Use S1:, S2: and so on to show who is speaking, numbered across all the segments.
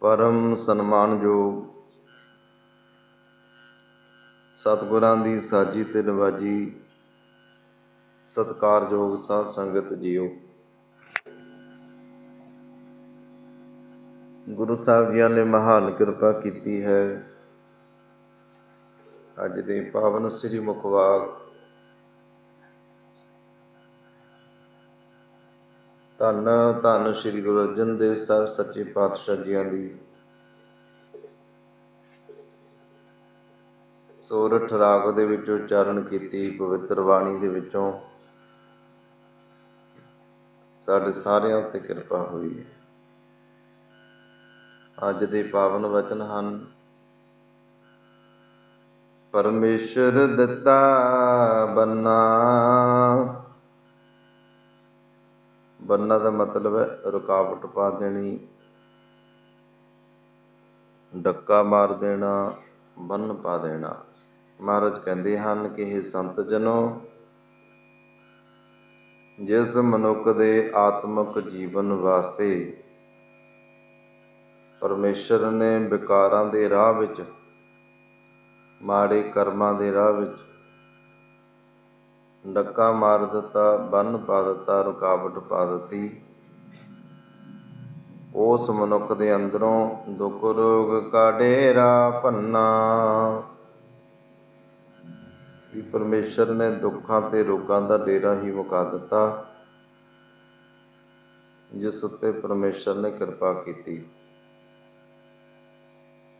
S1: ਪਰਮ ਸਨਮਾਨਯੋਗ ਸਤਿਗੁਰਾਂ ਦੀ ਸਾਜੀ ਤੇ ਨਵਾਜੀ ਸਤਿਕਾਰਯੋਗ ਸਾਧ ਸੰਗਤ ਜੀਓ। ਗੁਰੂ ਸਾਹਿਬ ਜੀਆਂ ਨੇ ਮਹਾਨ ਕਿਰਪਾ ਕੀਤੀ ਹੈ। ਅੱਜ ਦੇ ਪਾਵਨ ਸ੍ਰੀ ਮੁਖਵਾਕ ਧੰਨ ਧੰਨ ਸ੍ਰੀ ਗੁਰੂ ਅਰਜਨ ਦੇਵ ਸਾਹਿਬ, ਸੱਚੇ ਪਾਤਸ਼ਾਹ ਜੀਆਂ ਦੀ। ਸੋਰਠ ਰਾਗ ਦੇ ਵਿੱਚ ਉਚਾਰਨ ਕੀਤੀ, ਪਵਿੱਤਰ ਬਾਣੀ ਦੇ ਵਿੱਚੋਂ। ਸਾਡੇ ਸਾਰਿਆਂ ਉੱਤੇ ਕਿਰਪਾ ਹੋਈ ਹੈ। ਅੱਜ ਦੇ ਪਾਵਨ ਵਚਨ ਹਨ, ਪਰਮੇਸ਼ਰ ਦਿੱਤਾ ਬੰਨਾ। ਬੰਨਾ ਦਾ ਮਤਲਬ ਹੈ ਰੁਕਾਵਟ ਪਾ ਦੇਣੀ, ਡੱਕਾ ਮਾਰ ਦੇਣਾ ਬੰਨ ਪਾ ਦੇਣਾ। ਮਹਾਰਾਜ ਕਹਿੰਦੇ ਹਨ ਕਿ ਇਹ ਸੰਤ ਜਨੋ, ਜਿਸ ਮਨੁੱਖ ਦੇ ਆਤਮਿਕ ਜੀਵਨ ਵਾਸਤੇ ਪਰਮੇਸ਼ਰ ਨੇ ਵਿਕਾਰਾਂ ਦੇ ਰਾਹ ਵਿੱਚ, ਮਾੜੇ ਕਰਮਾਂ ਦੇ ਰਾਹ ਵਿੱਚ ਡੱਕਾ ਮਾਰ ਦਿੱਤਾ, ਬੰਨ ਪਾ ਦਿੱਤਾ, ਰੁਕਾਵਟ ਪਾ ਦਿੱਤੀ। ਉਸ ਮਨੁੱਖ ਦੇ ਅੰਦਰੋਂ ਦੁੱਖ ਰੋਗ ਕਾ ਡੇਰਾ ਭੰਨਾ। ਵੀ ਪਰਮੇਸ਼ਰ ਨੇ ਦੁੱਖਾਂ ਤੇ ਰੋਗਾਂ ਦਾ ਡੇਰਾ ਹੀ ਮੁਕਾ ਦਿੱਤਾ, ਜਿਸ ਉੱਤੇ ਪਰਮੇਸ਼ਰ ਨੇ ਕਿਰਪਾ ਕੀਤੀ।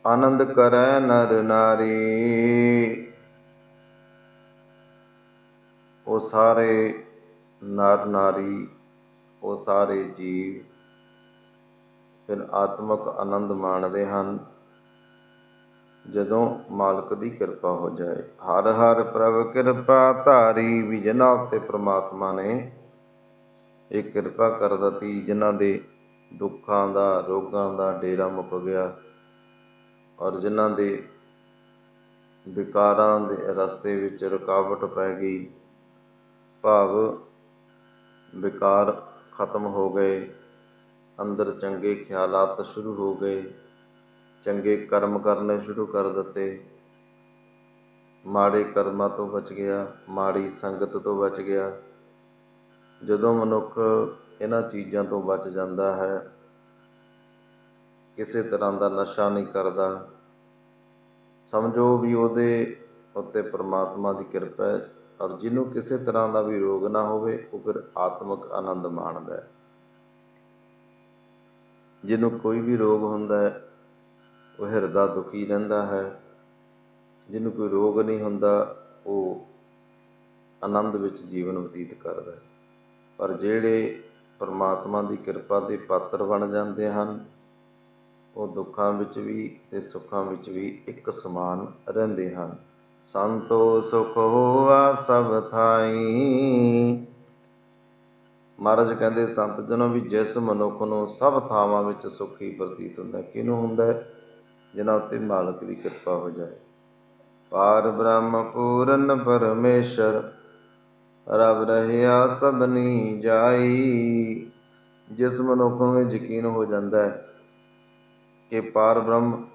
S1: ਆਨੰਦ ਕਰੈ ਨਰ ਨਾਰੀ। ਉਹ ਸਾਰੇ ਨਰ ਨਾਰੀ, ਉਹ ਸਾਰੇ ਜੀਵ ਫਿਰ ਆਤਮਿਕ ਆਨੰਦ ਮਾਣਦੇ ਹਨ। ਜਦੋਂ ਮਾਲਕ ਦੀ ਕਿਰਪਾ ਹੋ ਜਾਏ, ਹਰ ਹਰ ਪ੍ਰਭ ਕਿਰਪਾ ਧਾਰੀ ਵੀ ਜਿਨ੍ਹਾਂ ਉੱਤੇ ਪ੍ਰਮਾਤਮਾ ਨੇ ਇਹ ਕਿਰਪਾ ਕਰ ਦਿੱਤੀ, ਜਿਨ੍ਹਾਂ ਦੇ ਦੁੱਖਾਂ ਦਾ, ਰੋਗਾਂ ਦਾ ਡੇਰਾ ਮੁੱਕ ਗਿਆ ਔਰ ਜਿਨ੍ਹਾਂ ਦੇ ਵਿਕਾਰਾਂ ਦੇ ਰਸਤੇ ਵਿੱਚ ਰੁਕਾਵਟ ਪੈ ਗਈ ਭਾਵ ਵਿਕਾਰ ਖਤਮ ਹੋ ਗਏ। ਅੰਦਰ ਚੰਗੇ ਖਿਆਲਾਤ ਸ਼ੁਰੂ ਹੋ ਗਏ। ਚੰਗੇ ਕਰਮ ਕਰਨੇ ਸ਼ੁਰੂ ਕਰ ਦਿੱਤੇ। ਮਾੜੇ ਕਰਮਾਂ ਤੋਂ ਬਚ ਗਿਆ, ਮਾੜੀ ਸੰਗਤ ਤੋਂ ਬਚ ਗਿਆ। ਜਦੋਂ ਮਨੁੱਖ ਇਹਨਾਂ ਚੀਜ਼ਾਂ ਤੋਂ ਬਚ ਜਾਂਦਾ ਹੈ, ਕਿਸੇ ਤਰ੍ਹਾਂ ਦਾ ਨਸ਼ਾ ਨਹੀਂ ਕਰਦਾ। ਸਮਝੋ ਵੀ ਉਹਦੇ ਉੱਤੇ ਪ੍ਰਮਾਤਮਾ ਦੀ ਕਿਰਪਾ ਹੈ। ਔਰ ਜਿਹਨੂੰ ਕਿਸੇ ਤਰ੍ਹਾਂ ਦਾ ਵੀ ਰੋਗ ਨਾ ਹੋਵੇ, ਉਹ ਫਿਰ ਆਤਮਿਕ ਆਨੰਦ ਮਾਣਦਾ ਹੈ। ਜਿਹਨੂੰ ਕੋਈ ਵੀ ਰੋਗ ਹੁੰਦਾ ਹੈ, ਉਹ ਹਿਰਦਾ ਦੁਖੀ ਰਹਿੰਦਾ ਹੈ। ਜਿਹਨੂੰ ਕੋਈ ਰੋਗ ਨਹੀਂ ਹੁੰਦਾ, ਉਹ ਆਨੰਦ ਵਿੱਚ ਜੀਵਨ ਬਤੀਤ ਕਰਦਾ ਹੈ। ਪਰ ਜਿਹੜੇ ਪਰਮਾਤਮਾ ਦੀ ਕਿਰਪਾ ਦੇ ਪਾਤਰ ਬਣ ਜਾਂਦੇ ਹਨ, ਉਹ ਦੁੱਖਾਂ ਵਿੱਚ ਵੀ ਤੇ ਸੁੱਖਾਂ ਵਿੱਚ ਵੀ ਇੱਕ ਸਮਾਨ ਰਹਿੰਦੇ ਹਨ। ਸੰਤੋ ਸੁਖ ਹੋਆ ਸਭ ਥਾਈ। ਮਹਾਰਾਜ ਕਹਿੰਦੇ, ਸੰਤ ਜਨੋ ਵੀ ਜਿਸ ਮਨੁੱਖ ਨੂੰ ਸਭ ਥਾਵਾਂ ਵਿੱਚ ਸੁਖੀ ਪ੍ਰਤੀਤ ਹੁੰਦਾ, ਕਿਹਨੂੰ ਹੁੰਦਾ ਹੈ? ਜਿਨ੍ਹਾਂ ਉੱਤੇ ਮਾਲਕ ਦੀ ਕਿਰਪਾ ਹੋ ਜਾਏ। ਪਾਰ ਬ੍ਰਹਮ ਪੂਰਨ ਪਰਮੇਸ਼ਰ ਰਬ ਰਹਿਆ ਸਭਨੀ ਜਾਈ। ਜਿਸ ਮਨੁੱਖ ਨੂੰ ਇਹ ਯਕੀਨ ਹੋ ਜਾਂਦਾ ਹੈ ਕਿ ਪਾਰ ਬ੍ਰਹਮ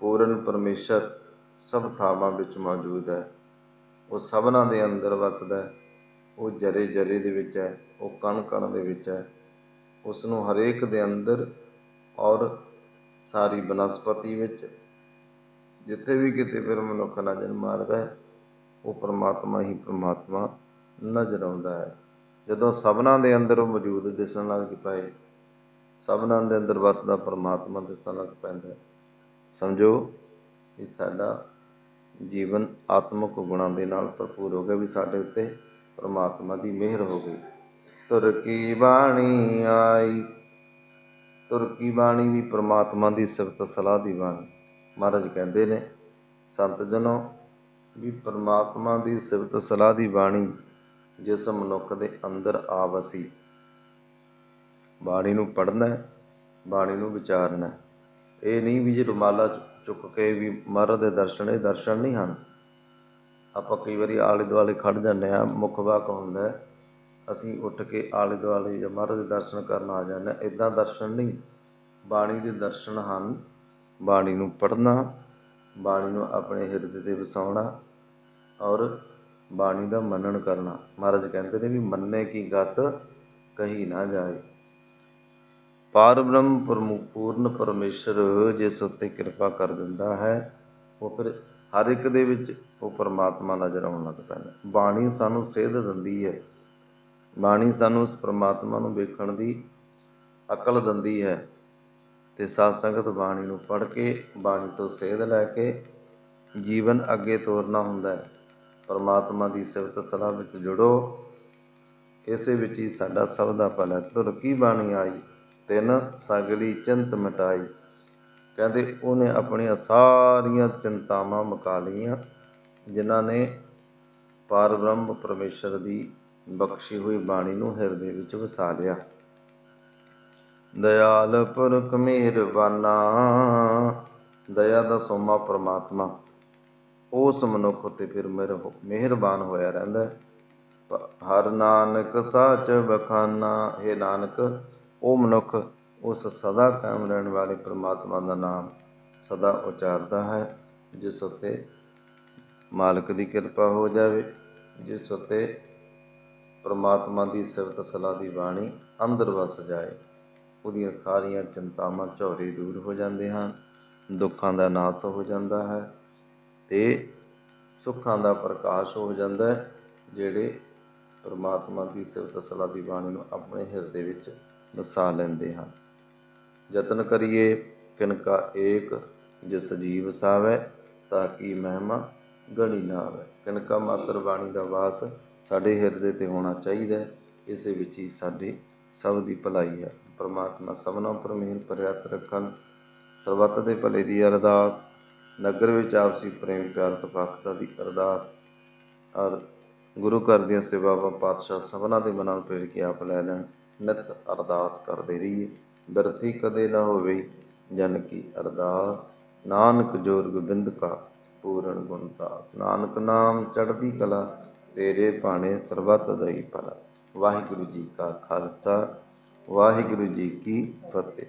S1: ਪੂਰਨ ਪਰਮੇਸ਼ਰ ਸਭ ਥਾਵਾਂ ਵਿੱਚ ਮੌਜੂਦ ਹੈ। ਉਹ ਸਭਨਾਂ ਦੇ ਅੰਦਰ ਵਸਦਾ ਹੈ। ਉਹ ਜਰੇ ਜਰੇ ਦੇ ਵਿੱਚ ਹੈ। ਉਹ ਕਣ ਕਣ ਦੇ ਵਿੱਚ ਹੈ। ਉਸ ਨੂੰ ਹਰੇਕ ਦੇ ਅੰਦਰ ਔਰ ਸਾਰੀ ਬਨਸਪਤੀ ਵਿੱਚ ਜਿੱਥੇ ਵੀ ਕਿਤੇ ਫਿਰ ਮਨੁੱਖ ਨਜ਼ਰ ਮਾਰਦਾ ਹੈ, ਉਹ ਪਰਮਾਤਮਾ ਹੀ ਪਰਮਾਤਮਾ ਨਜ਼ਰ ਆਉਂਦਾ ਹੈ। ਜਦੋਂ ਸਭਨਾਂ ਦੇ ਅੰਦਰ ਉਹ ਮੌਜੂਦ ਦਿਸਣ ਲੱਗ ਪਏ, ਸਭਨਾਂ ਦੇ ਅੰਦਰ ਵਸਦਾ ਪਰਮਾਤਮਾ ਦਿਸਣ ਲੱਗ ਪੈਂਦਾ ਸਮਝੋ ਕਿ ਸਾਡਾ ਜੀਵਨ ਆਤਮਿਕ ਗੁਣਾਂ ਦੇ ਨਾਲ ਭਰਪੂਰ ਹੋ ਗਿਆ ਵੀ ਸਾਡੇ ਉੱਤੇ ਪਰਮਾਤਮਾ ਦੀ ਮਿਹਰ ਹੋ ਗਈ। ਤੁਰ ਕੀ ਬਾਣੀ ਆਈ? ਤੁਰ ਕੀ ਬਾਣੀ ਵੀ ਪਰਮਾਤਮਾ ਦੀ ਸਿਫਤ ਸਲਾਹ ਦੀ ਬਾਣੀ। ਮਹਾਰਾਜ ਕਹਿੰਦੇ ਨੇ, ਸੰਤ ਜਨੋ, ਵੀ ਪਰਮਾਤਮਾ ਦੀ ਸਿਫਤ ਸਲਾਹ ਦੀ ਬਾਣੀ ਜਿਸ ਮਨੁੱਖ ਦੇ ਅੰਦਰ ਆ ਵਸੀ ਬਾਣੀ ਨੂੰ ਪੜ੍ਹਨਾ ਬਾਣੀ ਨੂੰ ਵਿਚਾਰਨਾ ਇਹ ਨਹੀਂ ਵੀ ਜੇ ਰੁਮਾਲਾ ਚੁ- ਚੁੱਕ ਕੇ ਵੀ ਮਹਾਰਾਜ ਦੇ ਦਰਸ਼ਨ, ਇਹ ਦਰਸ਼ਨ ਨਹੀਂ ਹਨ। ਆਪਾਂ ਕਈ ਵਾਰੀ ਆਲੇ ਦੁਆਲੇ ਖੜ ਜਾਂਦੇ ਆ ਮੁੱਖ ਵਾਕ ਹੁੰਦਾ ਅਸੀਂ ਉੱਠ ਕੇ ਆਲੇ ਦੁਆਲੇ ਜਾਂ ਮਹਾਰਾਜ ਦੇ ਦਰਸ਼ਨ ਕਰਨ ਆ ਜਾਂਦੇ ਹਾਂ ਇਦਾਂ ਦਰਸ਼ਨ ਨਹੀਂ। ਬਾਣੀ ਦੇ ਦਰਸ਼ਨ ਹਨ, ਬਾਣੀ ਨੂੰ ਪੜ੍ਹਨਾ, ਬਾਣੀ ਨੂੰ ਆਪਣੇ ਹਿਰਦੇ ਤੇ ਵਸਾਉਣਾ ਔਰ ਬਾਣੀ ਦਾ ਮੰਨਣ ਕਰਨਾ। ਮਹਾਰਾਜ ਕਹਿੰਦੇ ਨੇ ਵੀ ਮੰਨੇ ਕੀ ਗਤ ਕਹੀ ਨਾ ਜਾਏ। ਪਾਰ ਬ੍ਰਹਮ ਪਰਮੁ- ਪੂਰਨ ਪਰਮੇਸ਼ਰ ਜਿਸ ਉੱਤੇ ਕਿਰਪਾ ਕਰ ਦਿੰਦਾ ਹੈ, ਉਹ ਫਿਰ ਹਰ ਇੱਕ ਦੇ ਵਿੱਚ ਉਹ ਪਰਮਾਤਮਾ ਨਜ਼ਰ ਆਉਣ ਲੱਗ ਪੈਂਦਾ। ਬਾਣੀ ਸਾਨੂੰ ਸੇਧ ਦਿੰਦੀ ਹੈ। ਬਾਣੀ ਸਾਨੂੰ ਉਸ ਪਰਮਾਤਮਾ ਨੂੰ ਵੇਖਣ ਦੀ ਅਕਲ ਦਿੰਦੀ ਹੈ ਤੇ ਸਾਧ ਸੰਗਤ ਬਾਣੀ ਨੂੰ ਪੜ੍ਹ ਕੇ, ਬਾਣੀ ਤੋਂ ਸੇਧ ਲੈ ਕੇ ਜੀਵਨ ਅੱਗੇ ਤੋਰਨਾ ਹੁੰਦਾ ਹੈ। ਪਰਮਾਤਮਾ ਦੀ ਸਿਫਤ ਸਲਾਹ ਵਿੱਚ ਜੁੜੋ। ਇਸੇ ਵਿੱਚ ਹੀ ਸਾਡਾ ਸਭ ਦਾ ਭਲਾ ਹੈ। ਤੁਰ ਕੀ ਬਾਣੀ ਆਈ? ਤਿੰਨ ਸਗਲੀ ਚਿੰਤ ਮਿਟਾਈ। ਕਹਿੰਦੇ ਉਹਨੇ ਆਪਣੀਆਂ ਸਾਰੀਆਂ ਚਿੰਤਾਵਾਂ ਮੁਕਾ ਲਈਆਂ, ਜਿਨ੍ਹਾਂ ਨੇ ਪਾਰ ਬ੍ਰਹਮ ਪਰਮੇਸ਼ਰ ਦੀ ਬਖਸ਼ੀ ਹੋਈ ਬਾਣੀ ਨੂੰ ਹਿਰਦੇ ਵਿੱਚ ਵਸਾ ਲਿਆ। ਦਇਆਲ ਪੁਰਖ ਮਿਹਰਬਾਨਾ, ਦਇਆ ਦਾ ਸੋਮਾ ਪਰਮਾਤਮਾ, ਉਸ ਮਨੁੱਖ ਉਤੇ ਫਿਰ ਮਿਹਰ ਮਿਹਰਬਾਨ ਹੋਇਆ ਰਹਿੰਦਾ ਹਰ ਨਾਨਕ ਸਾਚ ਬਖਾਨਾ, ਹੈ ਨਾਨਕ ਉਹ ਮਨੁੱਖ ਉਸ ਸਦਾ ਕਾਇਮ ਰਹਿਣ ਵਾਲੇ ਪ੍ਰਮਾਤਮਾ ਦਾ ਨਾਮ ਸਦਾ ਉਚਾਰਦਾ ਹੈ, ਜਿਸ ਉਤੇ ਮਾਲਕ ਦੀ ਕਿਰਪਾ ਹੋ ਜਾਵੇ, ਜਿਸ ਉਤੇ ਪ੍ਰਮਾਤਮਾ ਦੀ ਸਿਫਤ ਸਲਾਹ ਦੀ ਬਾਣੀ ਅੰਦਰ ਵਸ ਜਾਏ। ਉਹਦੀਆਂ ਸਾਰੀਆਂ ਚਿੰਤਾਵਾਂ ਝੌਰੇ ਦੂਰ ਹੋ ਜਾਂਦੇ ਹਨ, ਦੁੱਖਾਂ ਦਾ ਨਾਸ ਹੋ ਜਾਂਦਾ ਹੈ ਤੇ ਸੁੱਖਾਂ ਦਾ ਪ੍ਰਕਾਸ਼ ਹੋ ਜਾਂਦਾ ਹੈ, ਜਿਹੜੇ ਪਰਮਾਤਮਾ ਦੀ ਸਿਫਤ ਸਲਾਹ ਦੀ ਬਾਣੀ ਨੂੰ ਆਪਣੇ ਹਿਰਦੇ ਵਿੱਚ ਵਸਾ ਲੈਂਦੇ ਹਨ। ਯਤਨ ਕਰੀਏ ਕਿਨਕਾ ਏਕ ਜਿਸ ਜੀਵ ਸਾਵੇ, ਤਾਂ ਕੀ ਮਹਿਮਾ ਗਣੀ ਨਾ ਆਵੇ ਕਿਨਕਾ ਮਾਤਰ ਬਾਣੀ ਦਾ ਵਾਸ ਸਾਡੇ ਹਿਰਦੇ ਤੇ ਹੋਣਾ ਚਾਹੀਦਾ ਹੈ। ਇਸੇ ਵਿੱਚ ਹੀ ਸਾਡੀ ਸਭ ਦੀ ਭਲਾਈ ਹੈ। ਪ੍ਰਮਾਤਮਾ ਸਭਨਾਂ ਉੱਪਰ ਮਿਹਰ ਪ੍ਰਿਆਤ ਰੱਖਣ। ਸਰਬੱਤ ਦੇ ਭਲੇ ਦੀ ਅਰਦਾਸ। ਨਗਰ ਵਿੱਚ ਆਪਸੀ ਪ੍ਰੇਮ ਪਿਆਰ ਤਪਾਕਤਾ ਦੀ ਅਰਦਾਸ। ਔਰ ਗੁਰੂ ਘਰ ਦੀਆਂ ਸੇਵਾਵਾਂ ਪਾਤਸ਼ਾਹ ਸਭਨਾਂ ਦੇ ਮਨਾਂ ਨੂੰ ਪ੍ਰੇਰ ਕੇ ਆਪ ਲੈ ਲੈਣ। ਨਿਤ ਅਰਦਾਸ ਕਰਦੇ ਰਹੀਏ। ਬਿਰਥੀ ਕਦੇ ਨਾ ਹੋਵੇ ਜਨ ਕੀ ਅਰਦਾਸ। ਨਾਨਕ ਜੋਰ ਗੋਬਿੰਦ ਕਾ ਪੂਰਨ ਗੁਣਦਾਸ ਨਾਨਕ ਨਾਮ ਚੜ੍ਹਦੀ ਕਲਾ, ਤੇਰੇ ਭਾਣੇ ਸਰਬੱਤ ਦਈ ਭਲਾ। ਵਾਹਿਗੁਰੂ ਜੀ ਕਾ ਖਾਲਸਾ, ਵਾਹਿਗੁਰੂ ਜੀ ਕੀ ਫਤਿਹ।